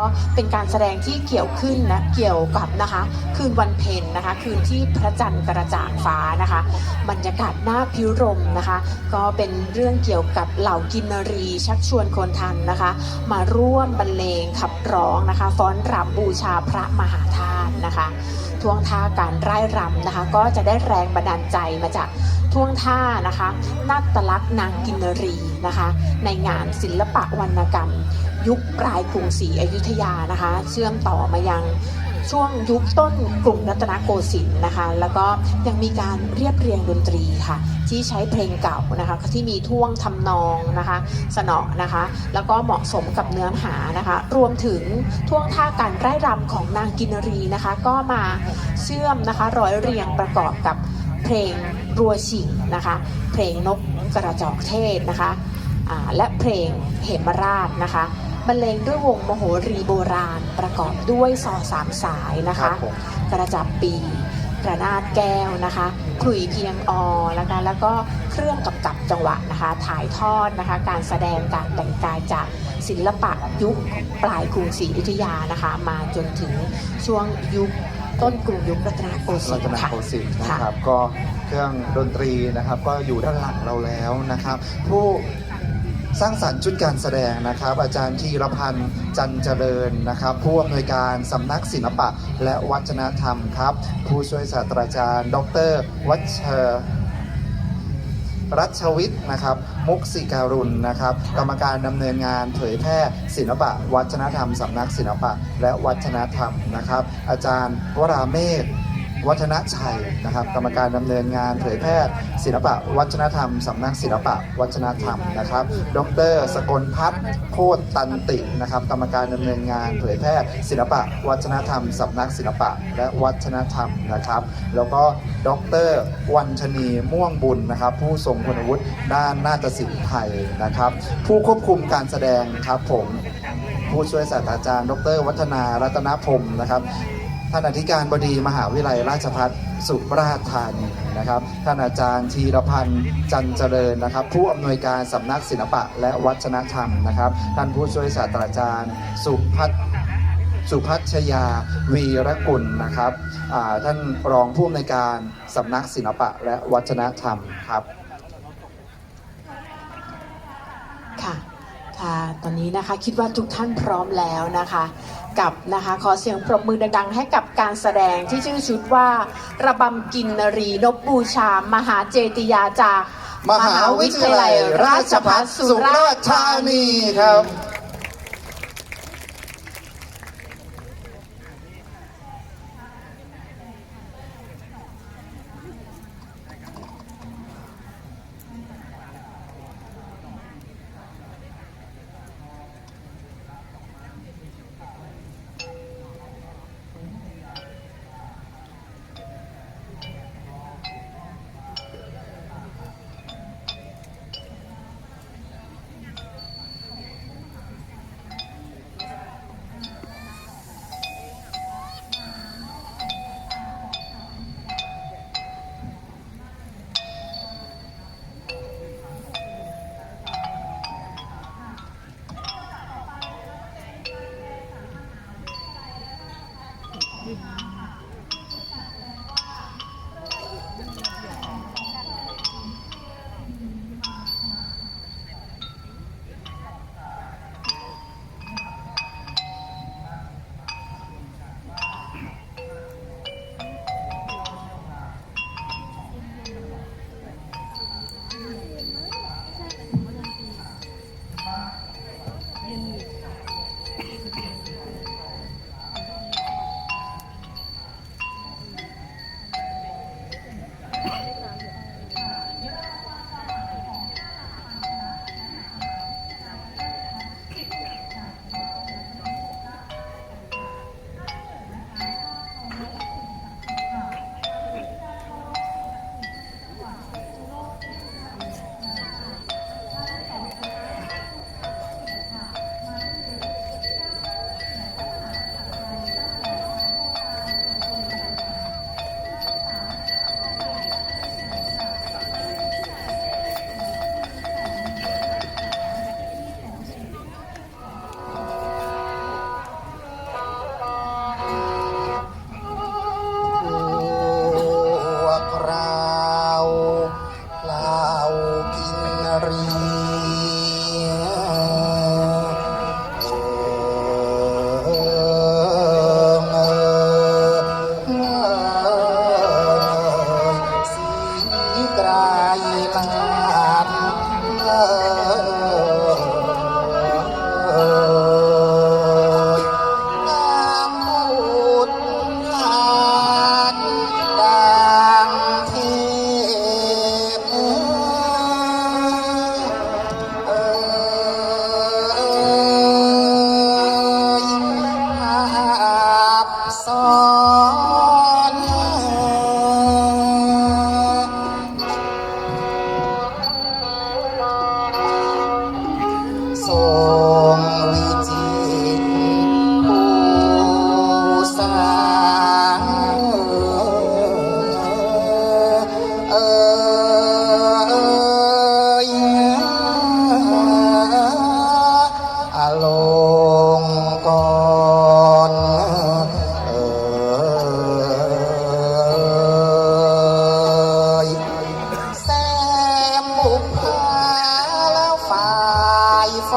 ก็เป็นการแสดงที่เกี่ยวขึ้นนะเกี่ยวกับนะคะ คืนวันเพ็ญนะคะ คืนที่พระจันทร์กระจ่างฟ้านะคะ บรรยากาศน่าพิรมนะคะ ก็เป็นเรื่องเกี่ยวกับเหล่ากินนรีชักชวนคนทันนะคะ มาร่วมบรรเลงขับร้องนะคะ ฟ้อนรำบูชาพระมหาธาตุนะคะ ท่วงท่าการไร่รำนะคะ ก็จะได้แรงบันดาลใจมาจาก ท่วงท่านะคะนาตลักษณ์นางกินรีนะคะ ในงานศิลปะวรรณกรรม ยุคปลายกรุงศรีอยุธยานะคะ เชื่อมต่อมายังช่วงยุคต้นกรุงรัตนโกสินทร์นะคะ แล้วก็ยังมีการเรียบเรียงดนตรีค่ะ ที่ใช้เพลงเก่านะคะที่มีท่วงทำนองนะคะ สนอนะคะ แล้วก็เหมาะสมกับเนื้อหานะคะ รวมถึงท่วงท่าการไร่รำของนางกินรีนะคะ ก็มาเชื่อมนะคะร้อยเรียงประกอบกับเพลง รัวฉิงนะคะ เพลงนกกระจอกเทศนะคะอ่าและเพลงเหมราชนะคะบรรเลงด้วยวงมโหรีโบราณประกอบด้วยซอสามสายนะครัคะบผมกระจับปีกระนาดแก้วนะคะขลุ่ยเพียงอแล้วก็แล้วก็เครื่องกำกับจังหวะนะคะ ถ่ายทอดนะคะ การแสดงการแต่งกายจากศิลปะยุคปลายกรุงศรีอยุธยานะคะ มาจนถึงช่วงยุค ต้นกรุงยุครัตนโกสิรันตทนร์ค่ะ โกสินทร์นะค่ะครับก็เครื่องดนตรีนะครับก็อยู่ด้านหลังเราแล้วนะครับ ผู้สร้างสรรค์ชุดการแสดงนะครับ อาจารย์ธีรพันธ์จันเจริญนะครับ ผู้อำนวยการสำนักศิลปะและวัฒนธรรมครับ ผู้ช่วยศาสตราจารย์ ดร วัชเชอ ร์รัชวิทย์นะครับ มุกสิการุณนะครับ กรรมการดำเนินงานเผยแพร่ศิลปะ วัฒนธรรมสำนักศิลปะ และวัฒนธรรมนะครับ อาจารย์วราเมศ วัฒนชัยนะครับ กรรมการดำเนินงานเผยแพร่ศิลปะวัฒนธรรมสำนักศิลปะวัฒนธรรมนะครับ ดร สกลพัฒน์โคตรตันตินะครับ กรรมการดำเนินงานเผยแพร่ศิลปะวัฒนธรรมสำนักศิลปะและวัฒนธรรมนะครับ แล้วก็ดร วันชนีม่วงบุญนะครับ ผู้ทรงคุณวุฒิด้านนาฏศิลป์ไทยนะครับ ผู้ควบคุมการแสดงครับผมผู้ช่วยศาสตราจารย์ ดร วัฒนารัตนพรมนะครับ ท่านอธิการบดีมหาวิทยาลัยราชภัฏสุราษฎร์ธานีนะครับ ท่านอาจารย์ธีรพันธ์จันเจริญนะครับ ผู้อำนวยการสำนักศิลปะและวัฒนธรรมนะครับ ท่านผู้ช่วยศาสตราจารย์สุพัฒสุพัชยาวีรกุลนะครับท่านรองผู้อำนวยการสำนักศิลปะและวัฒนธรรมครับ ค่ะ ค่ะตอนนี้นะคะคิดว่าทุกท่านพร้อมแล้วนะคะ กับนะคะขอเสียงปรบมือดัง ๆ ให้กับการแสดงที่ชื่อชุดว่า ระบำกินนรีนบบูชา มหาเจติยาจาก มหาวิทยาลัยราชภัฏสุราษฎร์ธานีครับ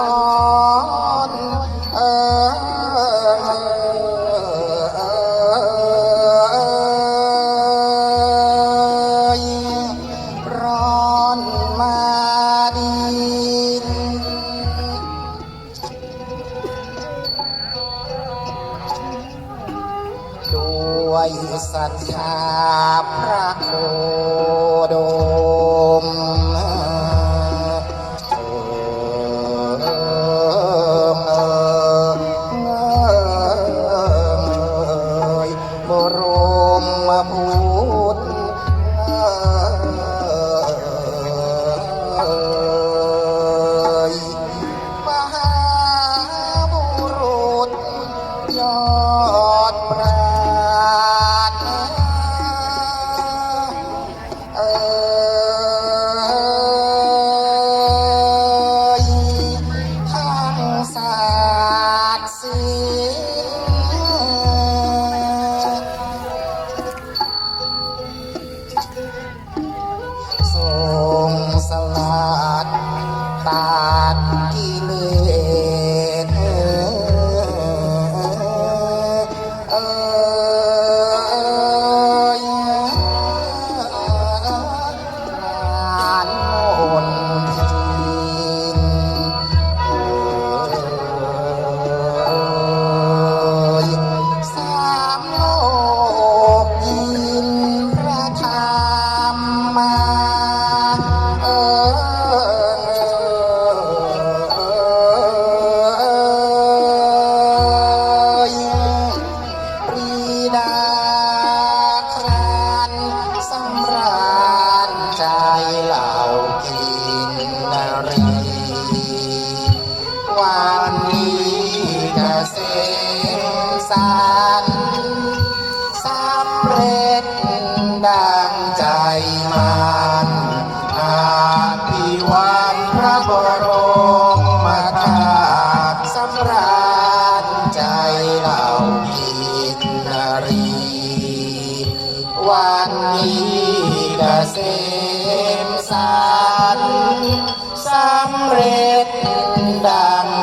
Oh. วันนี้เกษสารสำเร็จดังใจมันอาภิวันพระบรมมาตาสำราญใจเรากินารี วันนี้เกษสารสำเร็จ đàn.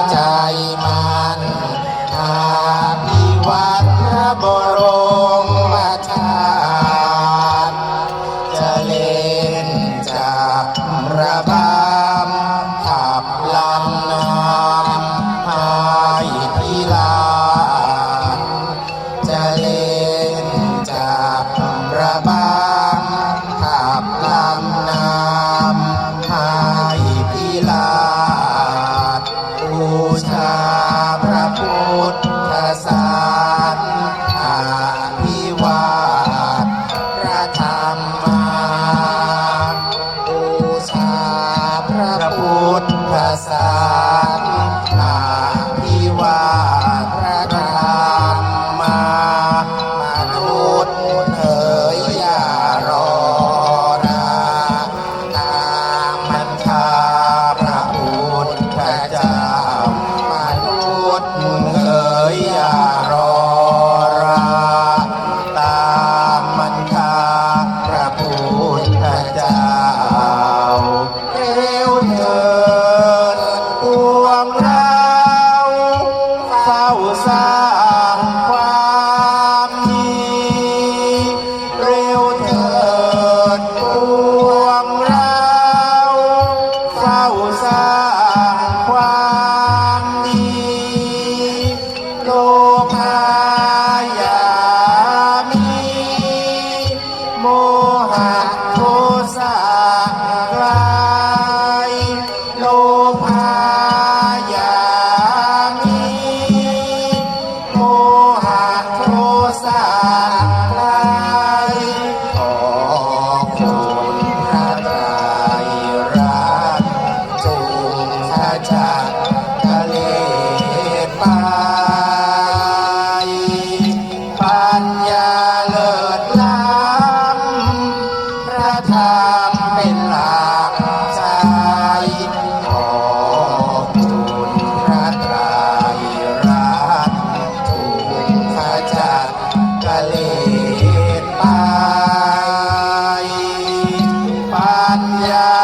Yeah.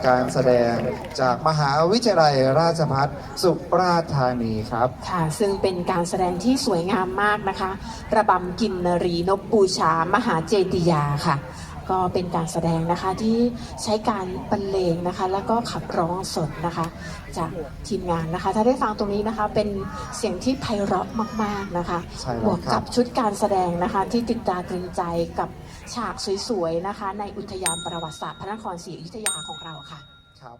กับการแสดงจากมหาวิทยาลัยราชภัฏสุราษฎร์ธานีครับ ค่ะ ซึ่งเป็นการแสดงที่สวยงามมากนะคะ ระบำกินนรีนบบูชามหาเจดียาค่ะ ก็เป็นการแสดงนะคะที่ใช้การบรรเลงนะคะ แล้วก็ขับร้องสดนะคะ จากทีมงานนะคะ ถ้าได้ฟังตรงนี้นะคะเป็นเสียงที่ไพเราะมาก ๆนะคะใช่แล้วบวกครักับบชุดการแสดงนะคะที่ติดตาตรึงใจกับ ฉากสวยๆนะคะ ในอุทยานประวัติศาสตร์พระนครศรีอยุธยาของเราค่ะ ครับ